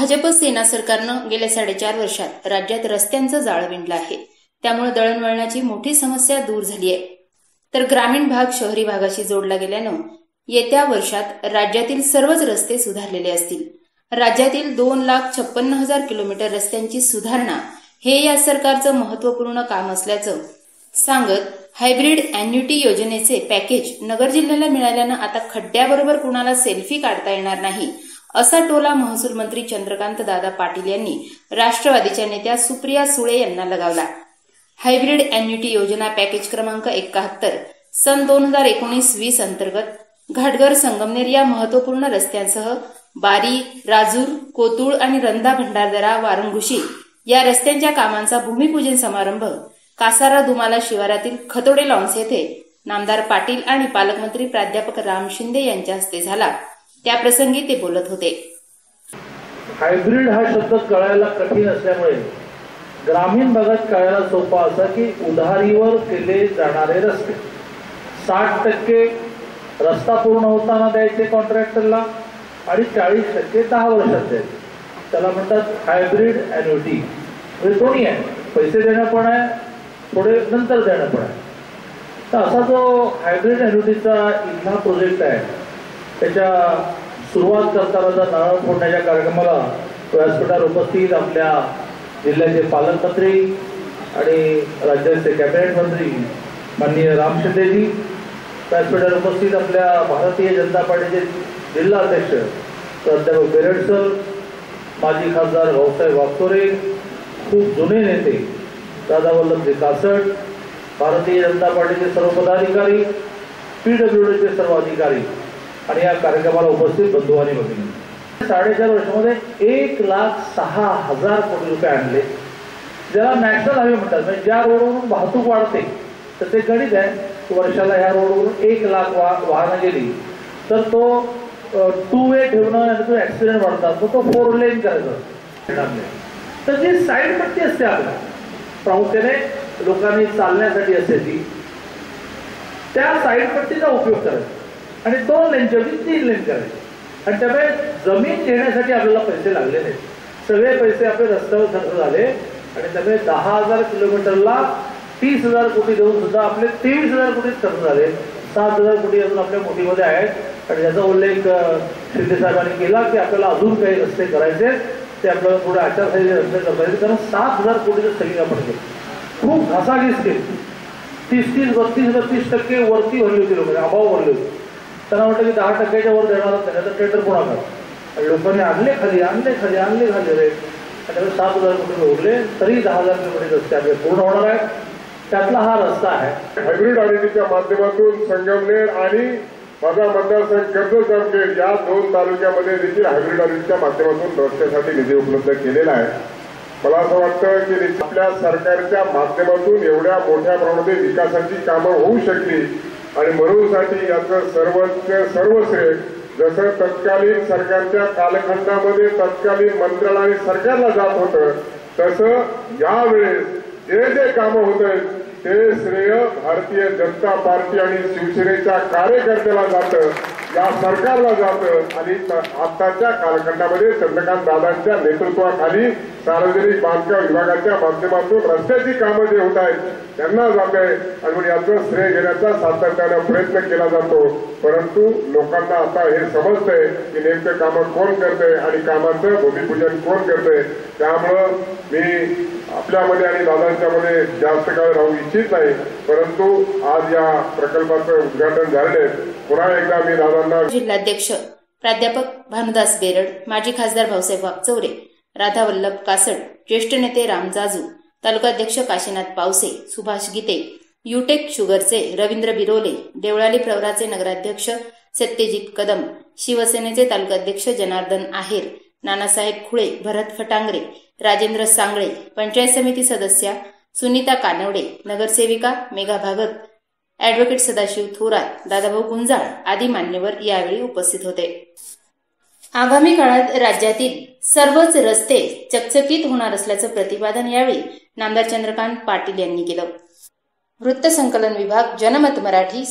भाजप सेना सरकारनं गेल्या साडेचार वर्षात राज्यात रस्त्यांचं जाळं विणलं आहे. त्यामुळे दळणवळणाची मोठी समस्या दूर झाली आहे. तर ग्रामीण भाग शहरी भागाशी जोडला गेल्यानं येत्या वर्षात राज्यातील सर्वच रस्ते सुधारलेले असतील. राज्यातील दोन लाख छप्पन्न हजार किलोमीटर रस्त्यांची सुधारणा हे या सरकारचं महत्त्वपूर्ण काम असल्याचं सांगत हायब्रिड अॅन्युटी योजनेचे पॅकेज नगर जिल्ह्याला मिळाल्यानं आता खड्ड्याबरोबर कुणाला सेल्फी काढता येणार नाही असा टोला महसूल मंत्री चंद्रकांत दादा पाटील यांनी राष्ट्रवादीच्या नेत्या सुप्रिया सुळे यांना लगावला. हायब्रिड अॅन्युटी योजना पॅकेज क्रमांक एकाहत्तर सन दोन हजार एकोणीस वीस अंतर्गत घाटघर संगमनेर या महत्त्वपूर्ण रस्त्यांसह बारी राजूर कोतुळ आणि रंधा भंडारदरा वारंगुशी या रस्त्यांच्या कामांचा भूमिपूजन समारंभ कासारा दुमाला शिवारातील खतोडे लॉन्स येथे नामदार पाटील आणि पालकमंत्री प्राध्यापक राम शिंदे यांच्या हस्ते झाला. त्याप्रसंगी ते बोलत होते. हायब्रिड हा शब्द कळायला कठीण असल्यामुळे ग्रामीण भागात कळायला सोपा असा की उधारीवर केले जाणारे रस्ते. साठ टक्के रस्ता पूर्ण होताना द्यायचे कॉन्ट्रॅक्टरला आणि चाळीस टक्के दहा वर्षात द्यायचे. त्याला म्हणतात हायब्रिड अॅन्युटी म्हणजे दोन्ही आहे? पैसे देणं पण आहे थोडे नंतर देणं पण आहे. तर असा जो हायब्रिड अॅन्युटीचा इथला प्रोजेक्ट आहे त्याच्या सुरुवात करताना जर नारळ फोडण्याच्या कार्यक्रमाला व्यासपीठावर उपस्थित आपल्या जिल्ह्याचे पालकमंत्री आणि राज्याचे कॅबिनेट मंत्री माननीय राम शिंदेजी व्यासपीठावर उपस्थित आपल्या भारतीय जनता पार्टीचे जिल्हा अध्यक्ष प्राध्यापक बेरड सर माजी खासदार भाऊसाहेब वागचोरे खूप जुने नेते दादा वल्लभजी कासट भारतीय जनता पार्टीचे सर्व पदाधिकारी पी डब्ल्यू डीचे सर्व अधिकारी आणि या कार्यक्रमाला उपस्थित बंधू आणि भगिनी. साडेचार वर्षामध्ये एक लाख सहा हजार कोटी रुपये आणले. ज्याला नॅशनल हायवे म्हणतात म्हणजे ज्या रोडवरून वाहतूक वाढते तर ते गणित आहे. वर्षाला ह्या रोडवरून एक लाख वा वाहनं गेली तर तो टू वे ठेवणं आणि तो ऍक्सिडेंट वाढतात मग तो फोर लेन करायचा. तर जी साईड पट्टी असते आपल्या प्रामुख्याने लोकांनी चालण्यासाठी असते ती. त्या साईड पट्टीचा उपयोग करायचा. आणि दोन लेनच्या तीन लेन करायचे. आणि त्यामुळे जमीन घेण्यासाठी आपल्याला पैसे लागले नाहीत सगळे पैसे आपले रस्त्यावर खर्च झाले. आणि त्यामुळे दहा हजार किलोमीटरला तीस हजार कोटी देऊन सुद्धा आपले तेवीस हजार कोटी खर्च झाले. सात हजार कोटी अजून आपल्या मोठीमध्ये आहेत. आणि याचा उल्लेख शिंदे साहेबांनी केला की आपल्याला अजून काही रस्ते करायचे ते आपल्याला थोडे आचारसंहिते रस्ते करता येईल कारण सात हजार कोटीचं स्थगित आपण केलं खूप घासाघीस केली. तीस तीस बत्तीस बत्तीस टक्के वरती भरली होती लोकांनी अभाव भरले होती. त्यांना वाटतं की दहा टक्क्याच्या वर देणार त्याच्यात टेंडर पुन्हा करा लोकांनी आणले खाली आणले खाली आणले खाली रे. त्याच्याकडे सात हजार कोटी उरले तरी दहा हजार कोटी रस्ते आपले पूर्ण होणार आहेत. त्यातला हा रस्ता आहे. हायब्रिड आयडेंटिटीच्या माध्यमातून संगमनेर आणि माझा मतदारसंघ कर्जत या दोन तालुक्यामध्ये देखील हायब्रिड आयडेंटिटीच्या माध्यमातून रस्त्यासाठी निधी उपलब्ध केलेला आहे. मला असं वाटतं की आपल्या सरकारच्या माध्यमातून एवढ्या मोठ्या प्रमाणात विकासाची कामं होऊ शकली आणि म्हणूनसाठी याचं सर्व श्रेय जसं तत्कालीन सरकारच्या कालखंडामध्ये तत्कालीन मंत्रालय सरकारला जात होतं तसं यावेळेस जे जे कामं होत आहेत ते श्रेय भारतीय जनता पार्टी आणि शिवसेनेच्या कार्यकर्त्याला जातं या सरकारला जातं आणि आताच्या कालखंडामध्ये चंद्रकांत दादांच्या नेतृत्वाखाली सार्वजनिक बांधकाम विभागाच्या माध्यमातून रस्त्याची कामं जे होत आहेत त्यांना जात आहे. आणि म्हणून याचं श्रेय घेण्याचा सातत्यानं प्रयत्न केला जातो. परंतु लोकांना आता हे समजतंय की नेमकं कामं कोण करतंय आणि कामाचं भूमिपूजन कोण करतंय. त्यामुळं मी आपल्यामध्ये आणि दादांच्यामध्ये जास्त काळ राहू इच्छित नाही. परंतु आज या प्रकल्पाचं उद्घाटन झाले पुन्हा एकदा मी दादांना जिल्हाध्यक्ष प्राध्यापक भानुदास बेरड माजी खासदार भाऊसाहेब वागचौरे राधा वल्लभ कासड ज्येष्ठ नेते राम जाजू तालुकाध्यक्ष काशीनाथ पावसे सुभाष गीते युटेक शुगरचे रवींद्र बिरोले देवळाली प्रवराचे नगराध्यक्ष सत्यजित कदम शिवसेनेचे तालुकाध्यक्ष जनार्दन आहेर नानासाहेब खुळे भरत फटांगरे राजेंद्र सांगळे पंचायत समिती सदस्या सुनीता कानवडे नगरसेविका मेघा भागत अॅडव्होकेट सदाशिव थोरात दादाभाऊ गुंजाळ आदी मान्यवर यावेळी उपस्थित होते. आगामी काळात राज्यातील सर्वच रस्ते चकचकीत होणार असल्याचं प्रतिपादन यावेळी नामदार चंद्रकांत पाटील यांनी केलं. वृत्तसंकलन विभाग जनमत मराठी